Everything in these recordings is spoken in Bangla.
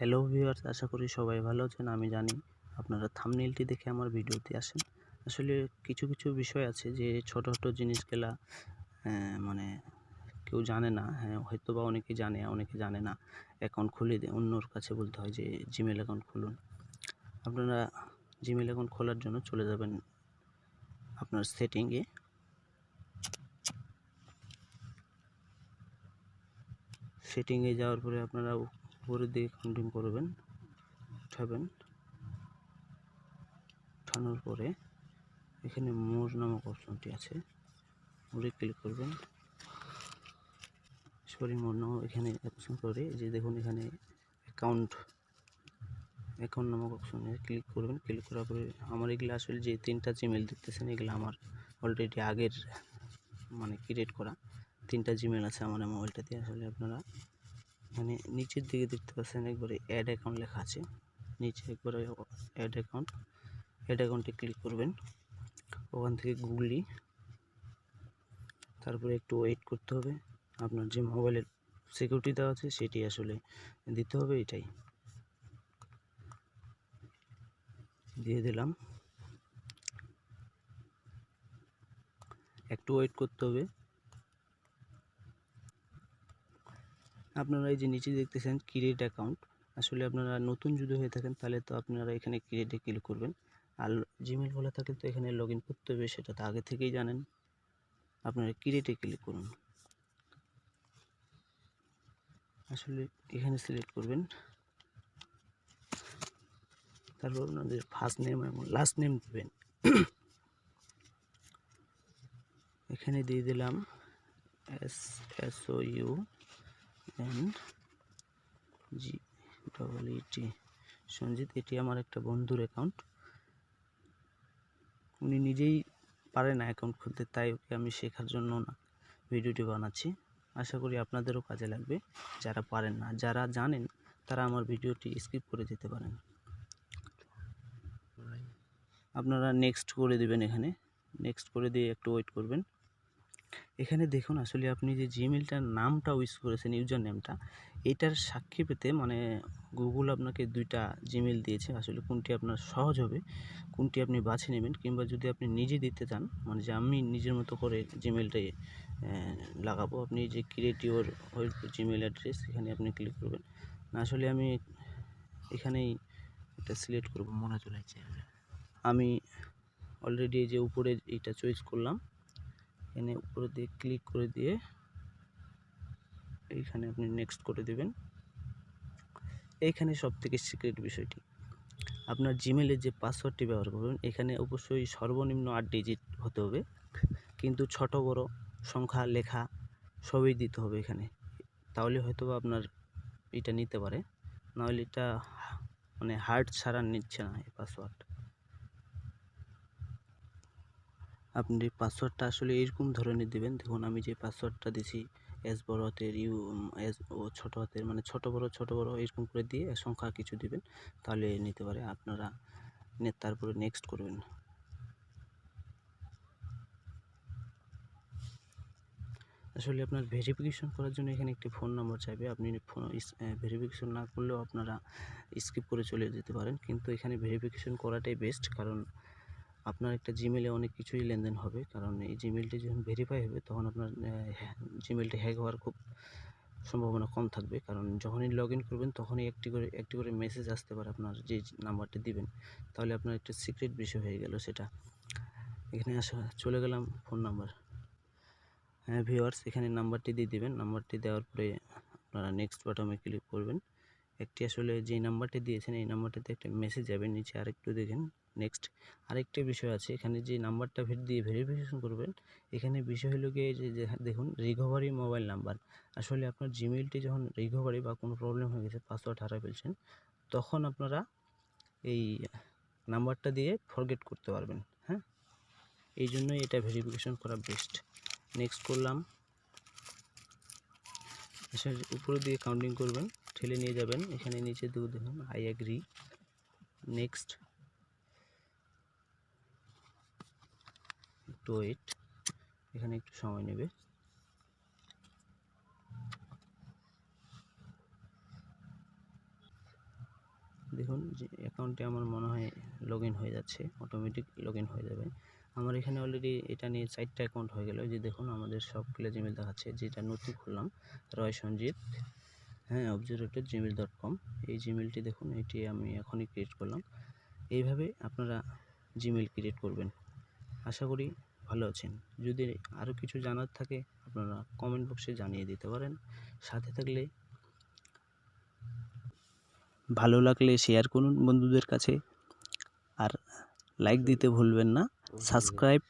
হ্যালো ভিউয়ার্স আশা করি সবাই ভালো আছেন। আমি জানি আপনারা থামনেলটি দেখে আমার ভিডিওতে আসেন। আসলে কিছু কিছু বিষয় আছে যে ছোট ছোট জিনিসগুলা মানে কেউ জানে না। হ্যাঁ হয়তো বা অনেকে জানে অনেকে জানে না। অ্যাকাউন্ট খুলে দিয়ে অন্যর কাছে বলতে হয় যে জিমেল অ্যাকাউন্ট খুলুন। আপনারা জিমেল অ্যাকাউন্ট খোলার জন্য চলে যাবেন আপনার সেটিংয়ে সেটিংয়ে যাওয়ার পরে আপনারা উপরের দিকে কাউন্টিং করবেন, উঠাবেন। উঠানোর পরে এখানে মোর নামক অপশনটি আছে। মোরে ক্লিক করবেন। সরি মোর নাম এখানে অপশন করে যে দেখুন এখানে অ্যাকাউন্ট অ্যাকাউন্ট নামক অপশনে ক্লিক করবেন। ক্লিক করার পরে আমার এগুলো আসলে যে তিনটা জিমেল দেখতেছেন, এগুলো আমার অলরেডি আগের মানে ক্রিয়েট করা তিনটা জিমেল আছে আমার মোবাইলটাতে আসলে আপনারা এখানে নিচের দিকে দেখতে পাচ্ছেন একবারে অ্যাড অ্যাকাউন্ট লেখা আছে। নিচে একবারে অ্যাড অ্যাকাউন্ট অ্যাড অ্যাকাউন্টে ক্লিক করবেন। ওখান থেকে গুগলি তারপরে একটু ওয়েট করতে হবে। আপনার যে মোবাইলের সিকিউরিটি দেওয়া আছে, সেটি আসলে দিতে হবে এটাই। দিয়ে দিলাম। একটু ওয়েট করতে হবে। আপনারা এই যে নিচে দেখতেছেন ক্রিয়েট অ্যাকাউন্ট আসলে আপনারা নতুন যদি হয়ে থাকেন, তাহলে তো আপনারা এখানে ক্রিয়েটে ক্লিক করবেন। আর জিমেল খোলা থাকলে তো এখানে লগ ইন করতে হবে, সেটা তো আগে থেকেই জানেন। আপনারা ক্রিয়েটে ক্লিক করুন। আসলে এখানে সিলেক্ট করবেন। তারপর আপনাদের ফার্স্ট নেম এবং লাস্ট নেম দেবেন। এখানে দিয়ে দিলাম S S O U N G double E T Sanjit এটি আমার একটা বন্ধুর অ্যাকাউন্ট উনি নিজেই পারে না অ্যাকাউন্ট খুলতে, তাই ওকে আমি শেখার জন্য না ভিডিওটি বানাচ্ছি। আশা করি আপনাদেরও কাজে লাগবে, যারা পারেন না। যারা জানেন, তারা আমার ভিডিওটি স্কিপ করে যেতে পারেন। আপনারা নেক্সট করে দেবেন এখানে। নেক্সট করে দিয়ে একটু ওয়েট করবেন। এখানে দেখুন, আসলে আপনি যে জিমেলটার নামটা ইউজ করেছেন ইউজার নেমটা এটার সাক্ষী পেতে মানে গুগল আপনাকে দুইটা জিমেল দিয়েছে, আসলে কোনটি আপনার সহজ হবে, কোনটি আপনি বাছে নেবেন, কিংবা যদি আপনি নিজে দিতে চান মানে যে আমি নিজের মতো করে জিমেলটাই লাগাবো, আপনি যে ক্রিয়েট ইউর জিমেল অ্যাড্রেস এখানে আপনি ক্লিক করবেন। না, আসলে আমি এখানেই এটা সিলেক্ট করব, মনে চলে আমি অলরেডি যে উপরে এইটা চয়েস করলাম এখানে উপরে দিয়ে ক্লিক করে দিয়ে এইখানে আপনি নেক্সট করে দেবেন। এইখানে সব থেকে সিক্রেট বিষয়টি। আপনার জিমেলের যে পাসওয়ার্ডটি ব্যবহার করবেন, এখানে অবশ্যই সর্বনিম্ন আট ডিজিট হতে হবে। কিন্তু ছোট, বড়, সংখ্যা, লেখা সবই দিতে হবে এখানে। তাহলে হয়তো আপনার এটা নিতে পারে। নাহলে এটা মানে হার্ড ছাড়া নিচ্ছে না এই পাসওয়ার্ড আপনি পাসওয়ার্ডটা আসলে এরকম ধরনের দেবেন। দেখুন, আমি যে পাসওয়ার্ডটা দিছি এস বড় হাতের ইউ এস ও ছোট হাতের মানে ছোট বড় ছোট বড় এরকম করে দিয়ে সংখ্যা কিছু দিবেন। তাহলে নিতে পারে আপনারা তারপরে নেক্সট করবেন। আসলে আপনার ভেরিফিকেশন করার জন্য এখানে একটি ফোন নাম্বার চাইবে। আপনি ফোন ভেরিফিকেশন না করলেও আপনারা স্কিপ করে চলে যেতে পারেন। কিন্তু এখানে ভেরিফিকেশন করাটাই বেস্ট কারণ আপনার একটা জিমেলে অনেক কিছুই লেনদেন হবে। কারণ এই জিমেলটি যখন ভেরিফাই হবে, তখন আপনার জিমেলটি হ্যাক হওয়ার খুব সম্ভাবনা কম থাকবে। কারণ যখনই লগ ইন করবেন, তখনই একটি করে একটি করে মেসেজ আসতে পারে আপনার যে নাম্বারটি দিবেন। তাহলে আপনার একটা সিক্রেট বিষয় হয়ে গেল সেটা। এখানে আসা, চলে গেলাম ফোন নাম্বার হ্যাঁ ভিওয়ার্স এখানে নাম্বারটি দিয়ে দিবেন। নাম্বারটি দেওয়ার পরে আপনারা নেক্সট বাটনে ক্লিক করবেন। একটি আসলে যে নাম্বারটি দিয়েছেন, এই নাম্বারটিতে একটা মেসেজ যাবে, নিচে আরেকটু দেখেন। নেক্সট আরেকটা বিষয় আছে। এখানে যে নাম্বারটা দিয়ে ভেরিফিকেশন করবেন, এখানে বিষয় হলো গিয়ে যে দেখুন, রিকভারি মোবাইল নাম্বার। আসলে আপনার জিমেলটি যখন রিকভারি বা কোনো প্রবলেম হয়ে গেছে পাসওয়ার্ড হারাই ফেলছেন, তখন আপনারা এই নাম্বারটা দিয়ে ফরগেট করতে পারবেন হ্যাঁ? এই জন্যই এটা ভেরিফিকেশন করা বেস্ট নেক্সট করলাম। উপরে দিয়ে কাউন্টিং করবেন। ঠেলে নিয়ে যাবেন। এখানে নিচে দু দেখুন আই অ্যাগ্রি নেক্সট একটু ওয়েট এখানে একটু সময় নেবে। দেখুন যে অ্যাকাউন্টে আমার মনে হয় লগ হয়ে যাচ্ছে অটোমেটিক লগ হয়ে যাবে। আমার এখানে অলরেডি এটা নিয়ে চারটা অ্যাকাউন্ট হয়ে গেল। যে দেখুন, আমাদের সবগুলো জিমেল দেখাচ্ছে, যেটা নতুন খুললাম রয় সঞ্জিত হ্যাঁ অবজারভেটর জিমেল ডট কম এই জিমেলটি দেখুন, এটি আমি এখনই ক্রিয়েট করলাম। এইভাবে আপনারা জিমেল ক্রিয়েট করবেন। আশা করি ভালো আছেন। যদি আরও কিছু জানার থাকে, আপনারা কমেন্ট বক্সে জানিয়ে দিতে পারেন। সাথে থাকলে ভালো লাগলে শেয়ার করুন বন্ধুদের কাছে। আর লাইক দিতে ভুলবেন না। সাবস্ক্রাইব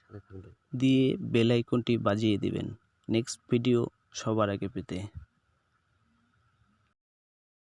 দিয়ে বেল আইকনটি বাজিয়ে দিবেন। নেক্সট ভিডিও সবার আগে পেতে।